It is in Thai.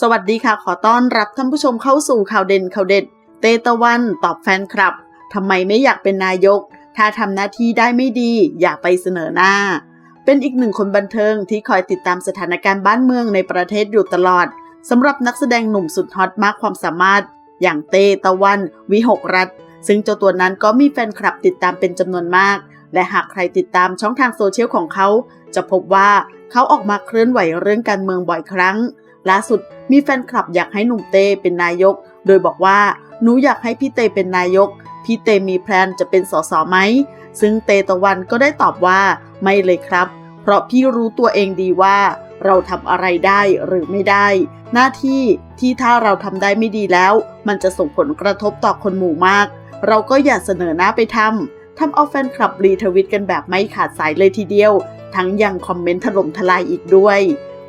สวัสดีค่ะขอต้อนรับท่านผู้ชมเข้าสู่ข่าวเด่นข่าวเด็ด เตตะวันตอบแฟนคลับทำไมไม่อยากเป็นนายก ถ้าทำหน้าที่ได้ไม่ดีอย่าไปเสนอหน้า เป็นอีกหนึ่งคนบันเทิงที่คอยติดตามสถานการณ์บ้านเมืองในประเทศอยู่ตลอดสำหรับนักแสดงหนุ่มสุดฮอตมากความสามารถ อย่างเตตะวัน วิหกรัฐ ซึ่งเจ้าตัวนั้นก็มีแฟนคลับติดตามเป็นจำนวนมาก และหากใครติดตามช่องทางโซเชียลของเขา จะพบว่าเขาออกมาเคลื่อนไหวเรื่องการเมืองบ่อยครั้ง ล่าสุดมีแฟนคลับอยากให้หนุ่มเตเป็นนายก โดยบอกว่าหนูอยากให้พี่เตเป็นนายก พี่เตมีแพลนจะเป็นสสไหม ซึ่งเตตะวันก็ได้ตอบว่าไม่เลยครับ เพราะพี่รู้ตัวเองดีว่า เราทำอะไรได้หรือไม่ได้ หน้าที่ที่ถ้าเราทำได้ไม่ดีแล้ว มันจะส่งผลกระทบต่อคนหมู่มาก เราก็อย่าเสนอหน้าไปทำทำเอาแฟนคลับรีทวิตกันแบบไม่ขาดสายเลยทีเดียว ทั้งยังคอมเมนต์ถล่มทลายอีกด้วย